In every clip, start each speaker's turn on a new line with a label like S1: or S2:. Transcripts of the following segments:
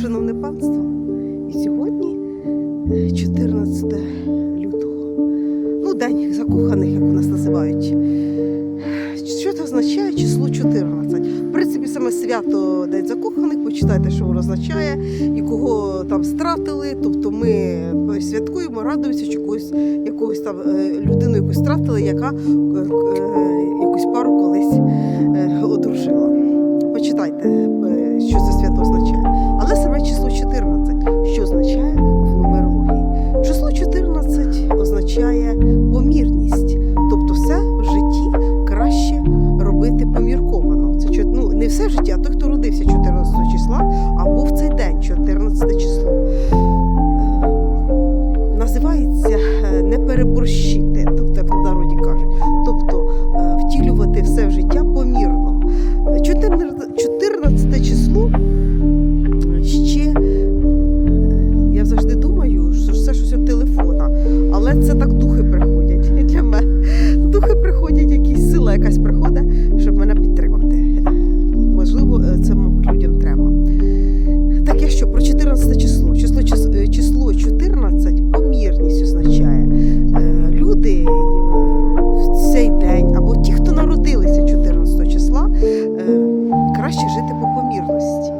S1: Шановне панство, і сьогодні е, 14 лютого. Ну, день закоханих, як у нас називають. Що це означає число 14? В принципі, саме свято День закоханих, почитайте, що воно означає, і кого там стратили. Тобто ми святкуємо, радуємося, що когось, якогось там е, людину якусь стратили, яка е, е, якусь пару колись означає але це так духи приходять і для мене. Духи приходять, якісь сила якась приходить, щоб мене підтримати. Можливо, е, це людям треба. Так я що про 14 число? Число, чис- е, число 14 помірність означає. Е, Люди в цей день, або ті, хто народилися 14 числа, краще жити по помірності.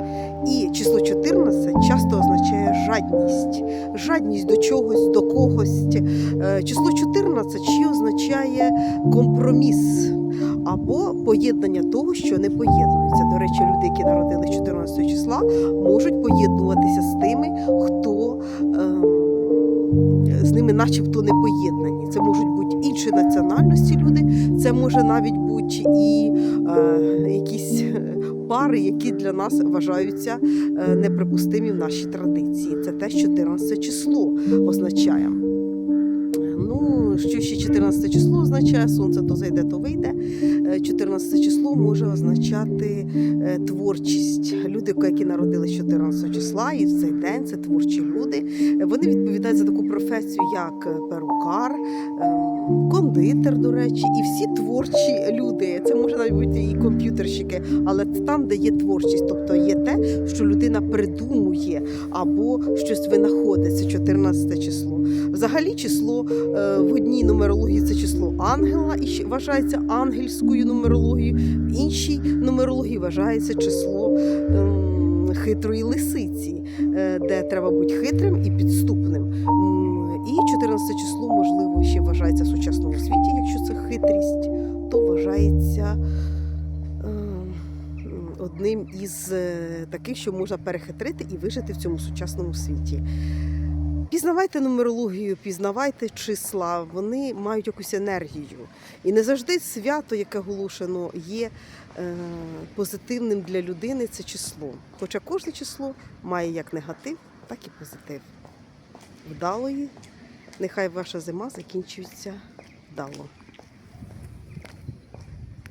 S1: І число 14 часто означає жадність. Жадність до чогось, до когось. Е, Число 14 ще означає компроміс або поєднання того, що не поєднується. До речі, люди, які народились 14 числа, можуть поєднуватися з тими, хто ем, з ними начебто не поєднані. Це можуть бути інші національності люди, це може навіть бути і е, якісь е, пари, які для нас вважаються е, неприпустимі в нашій традиції. Це те, що 14 число означає. Ну, що ще 14 число означає? Сонце то зайде, то вийде. Е, 14 число може означати е, творчість. Люди, які народились 14 числа, і в цей день це творчі люди. Е, Вони відповідають за таку професію, як е, перукар, ем, кондитер, до речі, і всі творчі люди. Це може навіть бути і комп'ютерщики, але там, де є творчість, тобто є те, що людина придумує або щось винаходить. Це 14 число. Взагалі, число е, в одній нумерології це число ангела і вважається ангельською нумерологією, в іншій нумерології вважається число ем, хитрої лисиці, е, де треба бути хитрим і підступним. 14 число, можливо, ще вважається в сучасному світі, якщо це хитрість, то вважається ем, одним із е, таких, що можна перехитрити і вижити в цьому сучасному світі. Пізнавайте нумерологію, пізнавайте числа, вони мають якусь енергію. І не завжди свято, яке оголошено, є е, позитивним для людини це число. Хоча кожне число має як негатив, так і позитив. Вдалої, нехай ваша зима закінчується вдало.